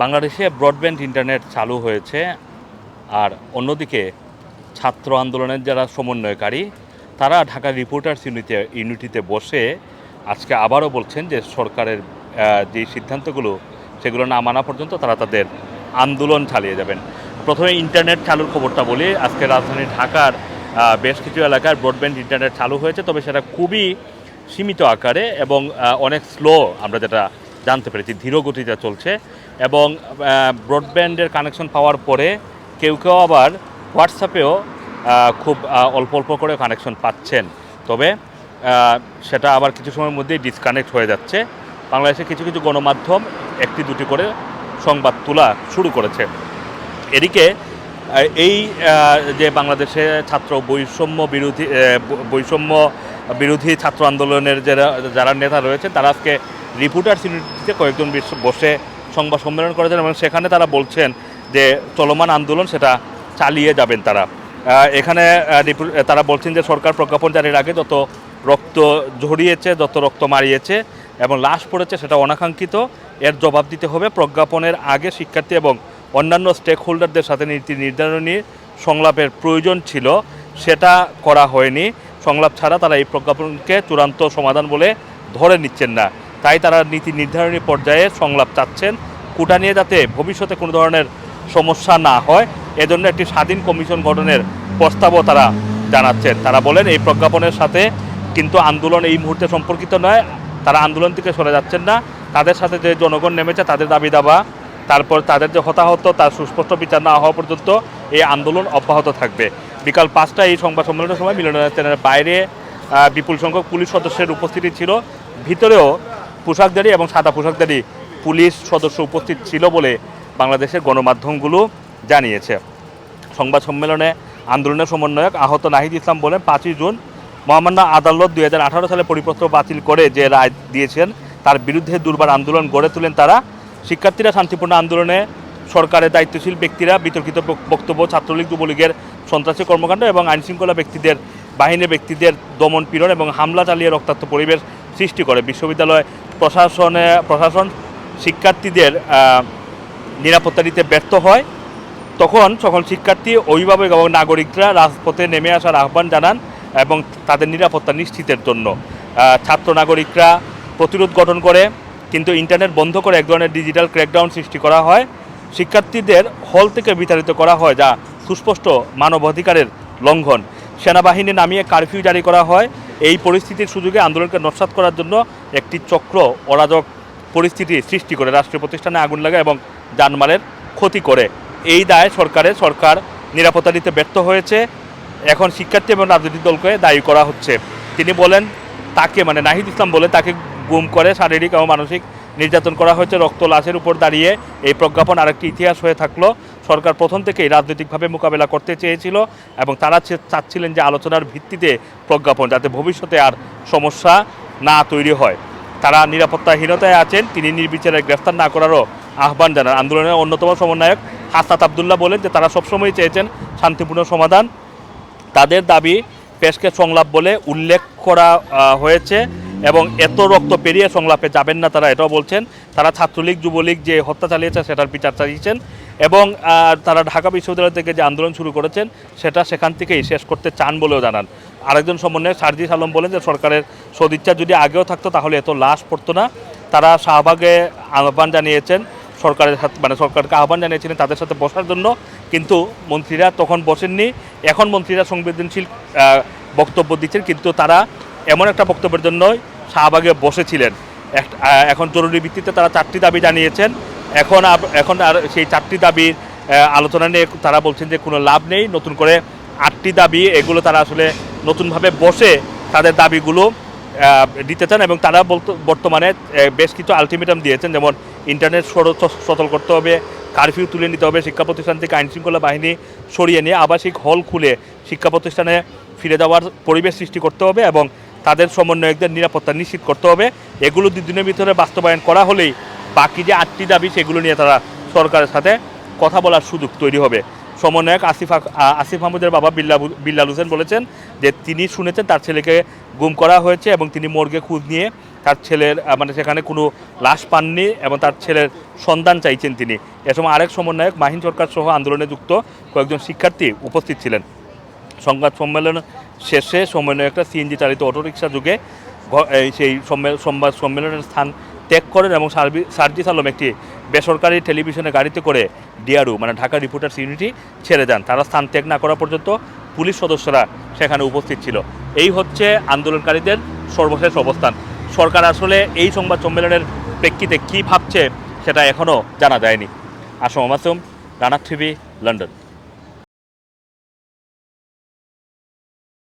বাংলাদেশে broadband internet চালু হয়েছে আর অন্যদিকে ছাত্র আন্দোলনের যারা সমন্বয়কারী, তারা ঢাকা রিপোর্টার্স ইউনিটে, ইউনিটিতে বসে আজকে আবারও বলছেন যে সরকারের যে সিদ্ধান্তগুলো, সেগুলো না মানা পর্যন্ত তারা তাদের আন্দোলন চালিয়ে যাবেন। প্রথমে ইন্টারনেট চালুর খবরটা বলি। আজকে রাজধানী ঢাকার বেশ কিছু এলাকায় ব্রডব্যান্ড ইন্টারনেট চালু হয়েছে, তবে সেটা খুবই সীমিত আকারে এবং অনেক স্লো আমরা যেটা জানতে পেরেছি, ধীর গতিতে চলছে এবং ব্রডব্যান্ডের কানেকশন পাওয়ার পরে কেউ কেউ আবার হোয়াটসঅ্যাপেও খুব অল্প অল্প করে কানেকশন পাচ্ছেন। তবে সেটা আবার কিছু সময়ের মধ্যেই ডিসকানেক্ট হয়ে যাচ্ছে। বাংলাদেশে কিছু কিছু গণমাধ্যম একটি দুটি করে সংবাদ তোলা শুরু করেছে। এদিকে এই যে বাংলাদেশে ছাত্র বৈষম্য বিরোধী বৈষম্য বিরোধী ছাত্র আন্দোলনের যারা যারা নেতা রয়েছে, তারা আজকে রিপোর্টার্স ইউনিটিতে কয়েকজন বসে সংবাদ সম্মেলন করেছেন এবং সেখানে তারা বলছেন যে চলমান আন্দোলন সেটা চালিয়ে যাবেন তারা। এখানে তারা বলছেন যে সরকার প্রজ্ঞাপন জারির আগে যত রক্ত ঝরিয়েছে, যত রক্ত মারিয়েছে এবং লাশ পড়েছে সেটা অনাকাঙ্ক্ষিত, এর জবাব দিতে হবে প্রজ্ঞাপনের আগে শিক্ষার্থী এবং অন্যান্য স্টেক হোল্ডারদের সাথে নীতি নির্ধারণী সংলাপের প্রয়োজন ছিল, সেটা করা হয়নি। সংলাপ ছাড়া তারা এই প্রজ্ঞাপনকে চূড়ান্ত সমাধান বলে ধরে নিচ্ছেন না। তাই তারা নীতি নির্ধারণী পর্যায়ে সংলাপ চাচ্ছেন। কোটা নিয়ে যাতে ভবিষ্যতে কোনো ধরনের সমস্যা না হয়, এজন্য একটি স্বাধীন কমিশন গঠনের প্রস্তাবও তারা জানাচ্ছেন। তারা বলেন, এই প্রজ্ঞাপনের সাথে কিন্তু আন্দোলন এই মুহূর্তে সম্পর্কিত নয়, তারা আন্দোলন থেকে সরে যাচ্ছেন না। তাদের সাথে যে জনগণ নেমেছে, তাদের দাবি দাবা, তারপর তাদের যে হতাহত, তার সুস্পষ্ট বিচার না হওয়া পর্যন্ত এই আন্দোলন অব্যাহত থাকবে। বিকাল পাঁচটায় এই সংবাদ সম্মেলনের সময় মিলনায়তনের বাইরে বিপুল সংখ্যক পুলিশ সদস্যের উপস্থিতি ছিল। ভিতরেও পোশাকধারী এবং সাদা পোশাকধারী পুলিশ সদস্য উপস্থিত ছিল বলে বাংলাদেশের গণমাধ্যমগুলো জানিয়েছে। সংবাদ সম্মেলনে আন্দোলনের সমন্বয়ক আহত নাহিদ ইসলাম বলেন, পাঁচই জুন মহামান্য আদালত দুই হাজার আঠারো সালে পরিপত্র বাতিল করে যে রায় দিয়েছেন, তার বিরুদ্ধে দুর্বার আন্দোলন গড়ে তোলেন তারা। শিক্ষার্থীরা শান্তিপূর্ণ আন্দোলনে সরকারের দায়িত্বশীল ব্যক্তিরা বিতর্কিত বক্তব্য, ছাত্রলীগ, যুবলীগের সন্ত্রাসী কর্মকাণ্ড এবং আইনশৃঙ্খলা ব্যক্তিদের বাহিনীর ব্যক্তিদের দমন পীড়ন এবং হামলা চালিয়ে রক্তাক্ত পরিবেশ সৃষ্টি করে। বিশ্ববিদ্যালয় প্রশাসনে, প্রশাসন শিক্ষার্থীদের নিরাপত্তা দিতে ব্যর্থ হয়। তখন সকল শিক্ষার্থী, অভিভাবক এবং নাগরিকরা রাজপথে নেমে আসার আহ্বান জানান এবং তাদের নিরাপত্তা নিশ্চিতের জন্য। ছাত্র নাগরিকরা প্রতিরোধ গঠন করে, কিন্তু ইন্টারনেট বন্ধ করে এক ধরনের ডিজিটাল ক্র্যাকডাউন সৃষ্টি করা হয়। শিক্ষার্থীদের হল থেকে বিতাড়িত করা হয়, যা সুস্পষ্ট মানবাধিকারের লঙ্ঘন। সেনাবাহিনী নামিয়ে কারফিউ জারি করা হয়। এই পরিস্থিতির সুযোগে আন্দোলনকে নস্বাত করার জন্য একটি চক্র অরাজক পরিস্থিতি সৃষ্টি করে, রাষ্ট্রীয় প্রতিষ্ঠানে আগুন লাগায় এবং জানমালের ক্ষতি করে। এই দায় সরকারের সরকার নিরাপত্তা দিতে ব্যর্থ হয়েছে। এখন শিক্ষার্থী এবং রাজনৈতিক দলকে দায়ী করা হচ্ছে। তিনি বলেন, তাকে মানে নাহিদ ইসলাম বলে তাকে গুম করে শারীরিক এবং মানসিক নির্যাতন করা হয়েছে। রক্ত লাশের উপর দাঁড়িয়ে এই প্রজ্ঞাপন আরেকটি ইতিহাস হয়ে থাকল। সরকার প্রথম থেকেই রাজনৈতিকভাবে মোকাবেলা করতে চেয়েছিল এবং তারা চাচ্ছিলেন যে আলোচনার ভিত্তিতে প্রজ্ঞাপন যাতে ভবিষ্যতে আর সমস্যা না তৈরি হয়। তারা নিরাপত্তাহীনতায় আছেন, তিনি নির্বিচারে গ্রেফতার না করারও আহ্বান জানান। আন্দোলনের অন্যতম সমন্বয়ক হাসনাত আবদুল্লাহ বলেন যে তারা সবসময় চেয়েছেন শান্তিপূর্ণ সমাধান। তাদের দাবি পেশকে সংলাপ বলে উল্লেখ করা হয়েছে। এবং এত রক্ত পেরিয়ে সংলাপে যাবেন না তারা, এটাও বলছেন। তারা ছাত্রলীগ, যুবলীগ যে হত্যা চালিয়েছে, সেটার বিচার চালিয়েছেন। এবং তারা ঢাকা বিশ্ববিদ্যালয় থেকে যে আন্দোলন শুরু করেছেন, সেটা সেখান থেকেই শেষ করতে চান বলেও জানান। আরেকজন সমন্বয়ক, সার্জিস আলম, বলেন যে সরকারের সদিচ্ছা যদি আগেও থাকতো, তাহলে এত লাশ পড়তো না। তারা শাহবাগে আহ্বান জানিয়েছেন, সরকারের সাথে মানে সরকারকে আহ্বান জানিয়েছিলেন তাদের সাথে বসার জন্য। কিন্তু মন্ত্রীরা তখন বসেননি। এখন মন্ত্রীরা সংবেদনশীল বক্তব্য দিচ্ছেন। কিন্তু তারা এমন একটা বক্তব্যের জন্যই শাহবাগে বসেছিলেন। এখন জরুরি ভিত্তিতে তারা চারটি দাবি জানিয়েছেন। এখন এখন আর সেই চারটি দাবির আলোচনা নিয়ে তারা বলছেন যে কোনো লাভ নেই। নতুন করে আটটি দাবি, এগুলো তারা আসলে নতুনভাবে বসে তাদের দাবিগুলো দিতে চান এবং তারা বর্তমানে বেশ কিছু আলটিমেটাম দিয়েছেন। যেমন ইন্টারনেট সচল করতে হবে, কারফিউ তুলে নিতে হবে, শিক্ষা প্রতিষ্ঠান থেকে আইনশৃঙ্খলা বাহিনী সরিয়ে নিয়ে আবাসিক হল খুলে শিক্ষা প্রতিষ্ঠানে ফিরে যাওয়ার পরিবেশ সৃষ্টি করতে হবে এবং তাদের সমন্বয়কদের নিরাপত্তা নিশ্চিত করতে হবে। এগুলো দুদিনের ভিতরে বাস্তবায়ন করা হলেই বাকি যে আটটি দাবি, সেগুলো নিয়ে তারা সরকারের সাথে কথা বলার সুযোগ তৈরি হবে। সমন্বয়ক আসিফ আসিফ মাহমুদের বাবা বিল্লা বিল্লাল হোসেন বলেছেন যে তিনি শুনেছেন তার ছেলেকে গুম করা হয়েছে এবং তিনি মর্গে খুঁজ নিয়ে তার ছেলের মানে সেখানে কোনো লাশ পাননি এবং তার ছেলের সন্ধান চাইছেন তিনি। এ সময় আরেক সমন্বয়ক মাহিন সরকার সহ আন্দোলনে যুক্ত কয়েকজন শিক্ষার্থী উপস্থিত ছিলেন। সংবাদ সম্মেলন শেষে সমন্বয়করা সিএনজি চালিত অটোরিকশা যুগে সেই সংবাদ সম্মেলনের স্থান ত্যাগ করেন এবং সার্জিস আলম একটি বেসরকারি টেলিভিশনে গাড়িতে করে ডিআরু মানে ঢাকা রিপোর্টার্স ইউনিটি, ছেড়ে যান। তারা স্থান ত্যাগ না করা পর্যন্ত পুলিশ সদস্যরা সেখানে উপস্থিত ছিল। এই হচ্ছে আন্দোলনকারীদের সর্বশেষ অবস্থান। সরকার আসলে এই সংবাদ সম্মেলনের প্রেক্ষিতে কী ভাবছে সেটা এখনও জানা যায়নি। Assam Masum Rana TV London